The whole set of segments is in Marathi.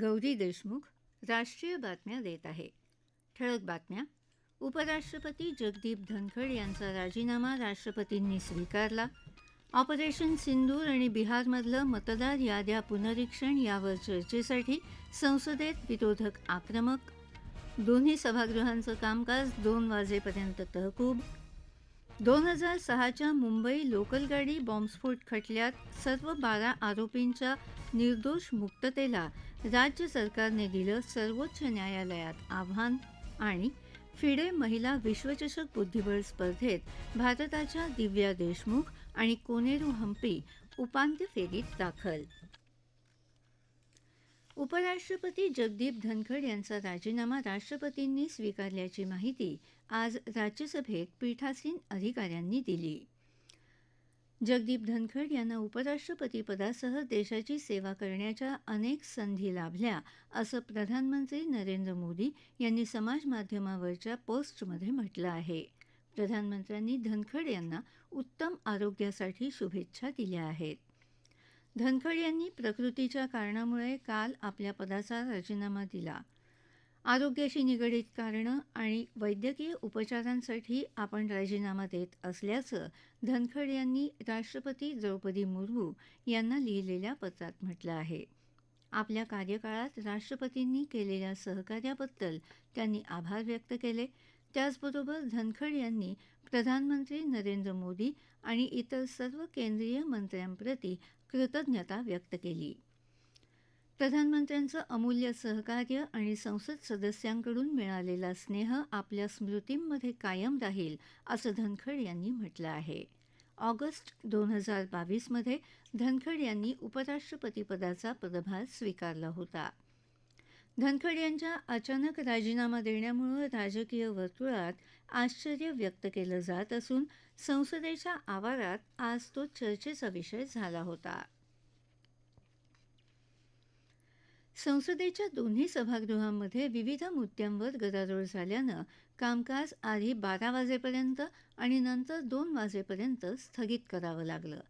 गौरी देशमुख राष्ट्रीय बातम्या देत आहे. ठळक बातम्या. उपराष्ट्रपती जगदीप धनखड यांचा राजीनामा राष्ट्रपतींनी स्वीकारला. ऑपरेशन सिंदूर आणि बिहारमधलं मतदार याद्या पुनरीक्षण यावर चर्चेसाठी संसदेत विरोधक आक्रमक. दोन्ही सभागृहांचं कामकाज दोन वाजेपर्यंत तहकूब. दोन हजार सहाच्या मुंबई लोकल गाडी बॉम्बस्फोट खटल्यात सर्व बारा आरोपींच्या निर्दोष मुक्ततेला राज्य सरकारने दिलं सर्वोच्च न्यायालयात आव्हान आणि फिडे महिला विश्वचषक बुद्धिबळ स्पर्धेत भारताच्या दिव्या देशमुख आणि कोनेरू हम्पी उपांत्य फेरीत दाखल उपराष्ट्रपती जगदीप धनखड यांचा राजीनामा राष्ट्रपतींनी स्वीकारल्याची माहिती आज राज्यसभेत पीठासीन अधिकाऱ्यांनी दिली. जगदीप धनखड यांना उपराष्ट्रपतीपदासह देशाची सेवा करण्याच्या अनेक संधी लाभल्या असं प्रधानमंत्री नरेंद्र मोदी यांनी समाजमाध्यमावरच्या पोस्टमध्ये म्हटलं आहे. प्रधानमंत्र्यांनी धनखड यांना उत्तम आरोग्यासाठी शुभेच्छा दिल्या आहेत. धनखड यांनी प्रकृतीच्या कारणामुळे काल आपल्या पदाचा राजीनामा दिला. आरोग्याशी निगडीत कारणं आणि वैद्यकीय उपचारांसाठी आपण राजीनामा देत असल्याचं धनखड यांनी राष्ट्रपती द्रौपदी मुर्मू यांना लिहिलेल्या पत्रात म्हटलं आहे. आपल्या कार्यकाळात राष्ट्रपतींनी केलेल्या सहकार्याबद्दल त्यांनी आभार व्यक्त केले. त्याचबरोबर धनखड यांनी प्रधानमंत्री नरेंद्र मोदी आणि इतर सर्व केंद्रीय मंत्र्यांप्रती कृतज्ञता व्यक्त केली. प्रधानमंत्र्यांचं अमूल्य सहकार्य आणि संसद सदस्यांकडून मिळालेला स्नेह आपल्या स्मृतींमध्ये कायम राहील असं धनखड यांनी म्हटलं आहे. ऑगस्ट दोन हजार बावीसमध्ये धनखड यांनी उपराष्ट्रपतीपदाचा पदभार स्वीकारला होता. धनखड यांच्या अचानक राजीनामा देण्यामुळं राजकीय वर्तुळात आश्चर्य व्यक्त केलं जात असून संसदेच्या आवारात आज तो चर्चेचा विषय झाला होता. संसदेच्या दोन्ही सभागृहांमध्ये विविध मुद्द्यांवर गदारोळ झाल्यानं कामकाज आधी बारा वाजेपर्यंत आणि नंतर दोन वाजेपर्यंत स्थगित करावं लागलं.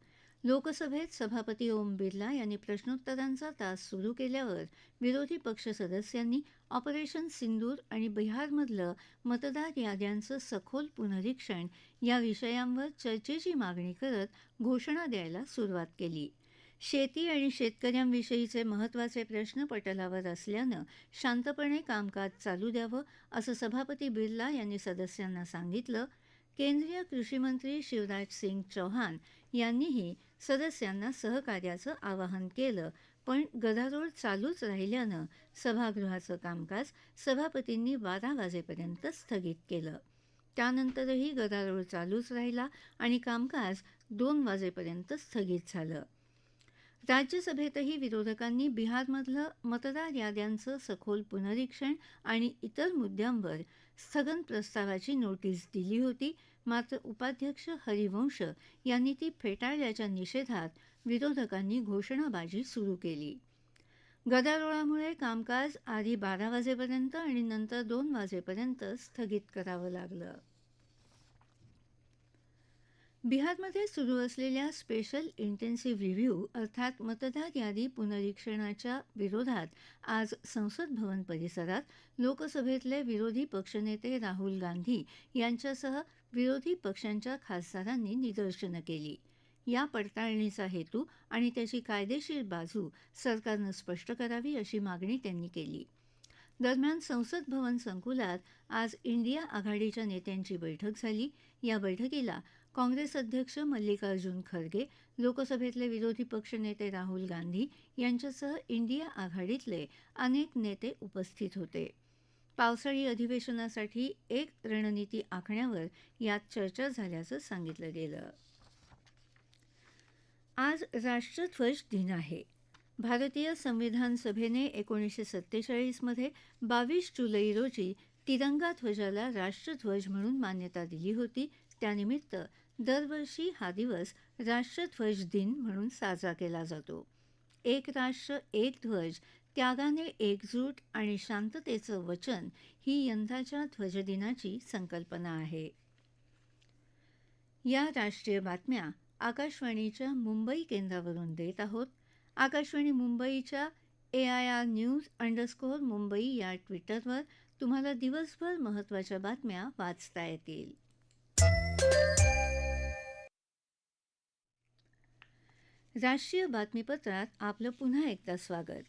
लोकसभेत सभापती ओम बिर्ला यांनी प्रश्नोत्तरांचा तास सुरू केल्यावर विरोधी पक्ष सदस्यांनी ऑपरेशन सिंदूर आणि बिहारमधलं मतदार याद्यांचं सखोल पुनरीक्षण या विषयांवर चर्चेची मागणी करत घोषणा द्यायला सुरुवात केली. शेती आणि शेतकऱ्यांविषयीचे महत्त्वाचे प्रश्न पटलावर असल्यानं शांतपणे कामकाज चालू द्यावं असं सभापती बिर्ला यांनी सदस्यांना सांगितलं. केंद्रीय कृषीमंत्री शिवराज सिंग चौहान यांनीही सदस्यांना सहकार्याचं आवाहन केलं पण गदारोळ चालूच राहिल्यानं सभागृहाचं कामकाज सभापतींनी बारा वाजेपर्यंत स्थगित केलं. त्यानंतरही गदारोळ चालूच राहिला आणि कामकाज दोन वाजेपर्यंत स्थगित झालं. राज्यसभेतही विरोधकांनी बिहारमधलं मतदार याद्यांचं सखोल पुनरीक्षण आणि इतर मुद्द्यांवर स्थगन प्रस्तावाची नोटीस दिली होती मात्र उपाध्यक्ष हरिवंश यांनी ती फेटाळल्याच्या निषेधात विरोधकांनी घोषणाबाजी सुरू केली. गदारोळामुळे कामकाज आधी बारा वाजेपर्यंत आणि नंतर दोन वाजेपर्यंत स्थगित करावं लागलं. बिहारमध्ये सुरू असलेल्या स्पेशल इंटेन्सिव्ह रिव्ह्यू अर्थात मतदार यादी पुनरीक्षणाच्या विरोधात आज संसद भवन परिसरात लोकसभेतले विरोधी पक्षनेते राहुल गांधी यांच्यासह विरोधी पक्षांच्या खासदारांनी निदर्शनं केली. या पडताळणीचा हेतू आणि त्याची कायदेशीर बाजू सरकारनं स्पष्ट करावी अशी मागणी त्यांनी केली. दरम्यान संसद भवन संकुलात आज इंडिया आघाडीच्या नेत्यांची बैठक झाली. या बैठकीला काँग्रेस अध्यक्ष मल्लिकार्जुन खरगे लोकसभेतले विरोधी पक्षनेते राहुल गांधी यांच्यासह इंडिया आघाडीतले अनेक नेते उपस्थित होते. पावसाळी अधिवेशनासाठी एक रणनीती आखण्यावर यात चर्चा झाल्याचं सांगितलं गेलं. आज राष्ट्रध्वज दिन आहे. भारतीय संविधान सभेने एकोणीसशे सत्तेचाळीसमध्ये बावीस जुलै रोजी तिरंगा ध्वजाला राष्ट्रध्वज म्हणून मान्यता दिली होती. त्यानिमित्त दरवर्षी हा दिवस राष्ट्रध्वज दिन म्हणून साजरा केला जातो. एक राष्ट्र एक ध्वज त्यागाने एकजूट आणि शांततेचं वचन ही यंदाच्या ध्वजदिनाची संकल्पना आहे. या राष्ट्रीय बातम्या आकाशवाणीच्या मुंबई केंद्रावरून देत आहोत. आकाशवाणी मुंबईच्या A I R news underscore Mumbai या ट्विटरवर तुम्हाला दिवसभर महत्त्वाच्या बातम्या वाचता येतील. राष्ट्रीय बातमीपत्रात आपलं पुन्हा एकदा स्वागत.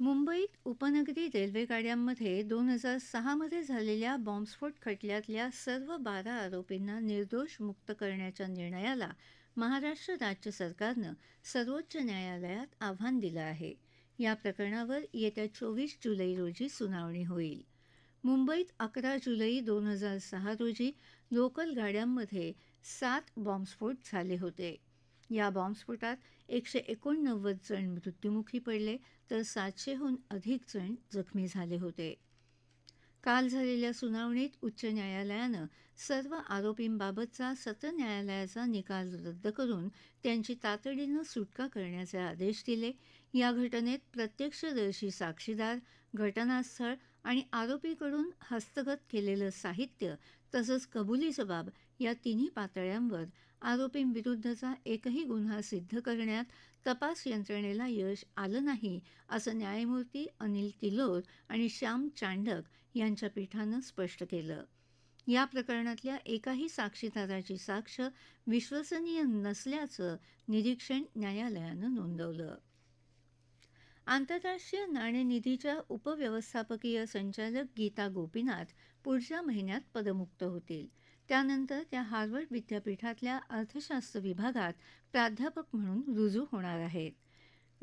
मुंबईत उपनगरी रेल्वेगाड्यांमध्ये दोन हजार सहामध्ये झालेल्या बॉम्बस्फोट खटल्यातल्या सर्व बारा आरोपींना निर्दोष मुक्त करण्याच्या निर्णयाला महाराष्ट्र राज्य सरकारनं सर्वोच्च न्यायालयात आव्हान दिलं आहे. या प्रकरणावर येत्या चोवीस जुलै रोजी सुनावणी होईल. मुंबईत अकरा जुलै दोन हजार सहा रोजी लोकल गाड्यांमध्ये सात बॉम्बस्फोट झाले होते. या बॉम्बस्फोटात एकशे एकोणनव्वद जण मृत्युमुखी पडले तर सातशेहून अधिक जण जखमी झाले होते. काल झालेल्या सुनावणीत उच्च न्यायालयानं सर्व आरोपींबाबतचा सत्र न्यायालयाचा निकाल रद्द करून त्यांची तातडीनं सुटका करण्याचे आदेश दिले. या घटनेत प्रत्यक्षदर्शी साक्षीदार घटनास्थळ आणि आरोपीकडून हस्तगत केलेलं साहित्य तसंच कबुली जबाब या तिन्ही पातळ्यांवर आरोपींविरुद्धचा एकही गुन्हा सिद्ध करण्यात तपास यंत्रणेला यश आलं नाही असं न्यायमूर्ती अनिल तिलोर आणि श्याम चांडक यांच्या पीठानं स्पष्ट केलं. या प्रकरणातल्या एकाही साक्षीदाराची साक्ष विश्वसनीय नसल्याचं निरीक्षण न्यायालयानं नोंदवलं. आंतरराष्ट्रीय नाणेनिधीच्या उपव्यवस्थापकीय संचालक गीता गोपीनाथ पुढच्या महिन्यात पदमुक्त होतील. त्यानंतर त्या हार्वर्ड विद्यापीठातल्या अर्थशास्त्र विभागात प्राध्यापक म्हणून रुजू होणार आहेत.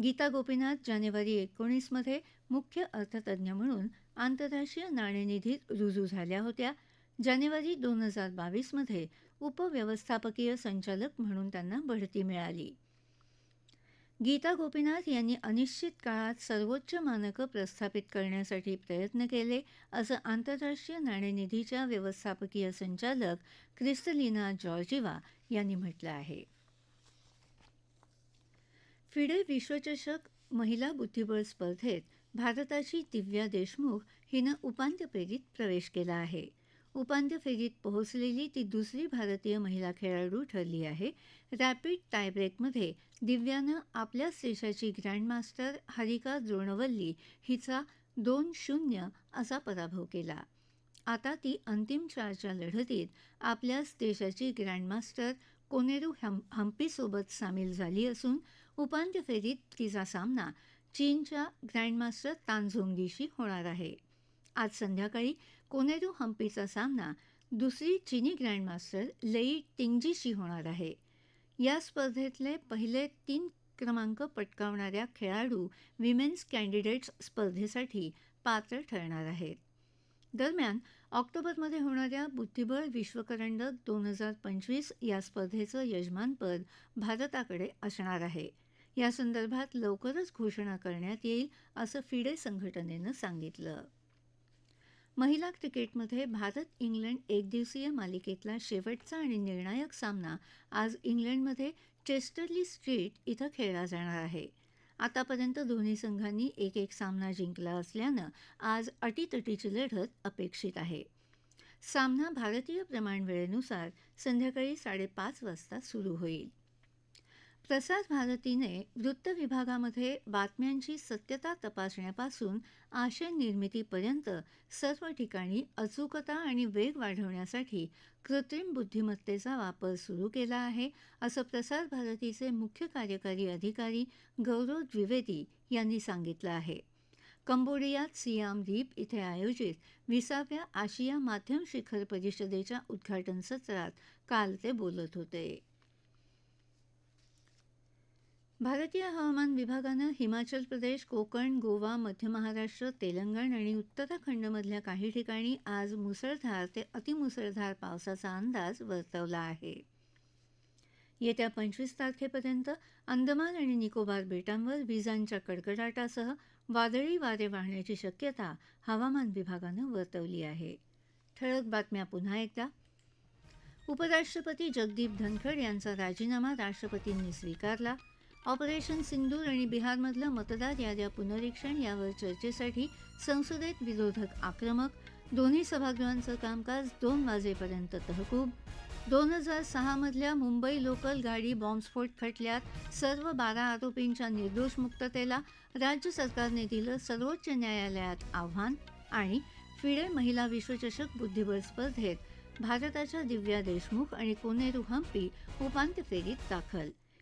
गीता गोपीनाथ जानेवारी एकोणीसमध्ये मुख्य अर्थतज्ज्ञ म्हणून आंतरराष्ट्रीय नाणेनिधीत रुजू झाल्या होत्या. जानेवारी दोन हजार बावीसमध्ये उपव्यवस्थापकीय संचालक म्हणून त्यांना बढती मिळाली. गीता गोपीनाथ यांनी अनिश्चित काळात सर्वोच्च मानकं प्रस्थापित करण्यासाठी प्रयत्न केले असं आंतरराष्ट्रीय नाणेनिधीच्या व्यवस्थापकीय संचालक क्रिस्टलिना जॉर्जिवा यांनी म्हटलं आहे. फिडे विश्वचषक महिला बुद्धिबळ स्पर्धेत भारताची दिव्या देशमुख हिनं उपांत्य फेरीत प्रवेश केला आहे. उपांत्य फेरीत पोहोचलेली ती दुसरी भारतीय महिला खेळाडू ठरली आहे. रॅपिड टायब्रेकमध्ये दिव्यानं आपल्याच देशाची ग्रँडमास्टर हरिका द्रोणवल्ली हिचा दोन शून्य असा पराभव केला. आता ती अंतिम चारच्या लढतीत आपल्याच देशाची ग्रँडमास्टर कोनेरू हम हम्पीसोबत सामील झाली असून उपांत्य फेरीत तिचा सामना चीनच्या ग्रँडमास्टर तानझोंगीशी होणार आहे. आज संध्याकाळी कोनेरू हम्पीचा सामना दुसरी चिनी ग्रँडमास्टर लेई टिंगजीशी होणार आहे. या स्पर्धेतले पहिले तीन क्रमांक पटकावणाऱ्या खेळाडू विमेन्स कॅन्डिडेट्स स्पर्धेसाठी पात्र ठरणार आहेत. दरम्यान ऑक्टोबरमध्ये होणाऱ्या बुद्धिबळ विश्वकरंडक दोन हजार पंचवीस या स्पर्धेचं यजमानपद भारताकडे असणार आहे. या संदर्भात लवकरच घोषणा करण्यात येईल असं फिडे संघटनेनं सांगितलं. महिला क्रिकेटमध्ये भारत इंग्लंड एकदिवसीय मालिकेतला शेवटचा आणि निर्णायक सामना आज इंग्लंडमध्ये चेस्टरली स्ट्रीट इथं खेळला जाणार आहे. आतापर्यंत दोन्ही संघांनी एक एक सामना जिंकला असल्यानं आज अटीतटीची लढत अपेक्षित आहे. सामना भारतीय प्रमाणवेळेनुसार संध्याकाळी साडेपाच वाजता सुरू होईल. प्रसार भारतीने वृत्त विभागामध्ये बातम्यांची सत्यता तपासण्यापासून आशय निर्मितीपर्यंत सर्व ठिकाणी अचूकता आणि वेग वाढवण्यासाठी कृत्रिम बुद्धिमत्तेचा वापर सुरू केला आहे असं प्रसार भारतीचे मुख्य कार्यकारी अधिकारी गौरव द्विवेदी यांनी सांगितलं आहे. कंबोडियात सियाम रीप इथे आयोजित विसाव्या आशिया माध्यम शिखर परिषदेच्या उद्घाटन सत्रात काल ते बोलत होते. भारतीय हवामान विभागानं हिमाचल प्रदेश कोकण गोवा मध्य महाराष्ट्र तेलंगण आणि उत्तराखंडमधल्या काही ठिकाणी आज मुसळधार ते अतिमुसळधार पावसाचा अंदाज वर्तवला आहे. येत्या पंचवीस तारखेपर्यंत अंदमान आणि निकोबार बेटांवर विजांच्या कडकडाटासह वादळी वारे वाहण्याची शक्यता हवामान विभागानं वर्तवली आहे. ठळक बातम्या पुन्हा एकदा. उपराष्ट्रपती जगदीप धनखड यांचा राजीनामा राष्ट्रपतींनी स्वीकारला. ऑपरेशन सिंदूर आणि बिहारमधलं मतदार याद्या पुनरीक्षण यावर चर्चेसाठी संसदेत विरोधक आक्रमक. दोन्ही सभागृहांचं कामकाज दोन वाजेपर्यंत तहकूब. दोन हजार सहामधल्या मुंबई लोकल गाडी बॉम्बस्फोट खटल्यात सर्व बारा आरोपींच्या निर्दोष मुक्ततेला राज्य सरकारने दिलं सर्वोच्च न्यायालयात आव्हान आणि फिडे महिला विश्वचषक बुद्धिबळ स्पर्धेत भारताच्या दिव्या देशमुख आणि कोनेरू हम्पी उपांत्य फेरीत दाखल.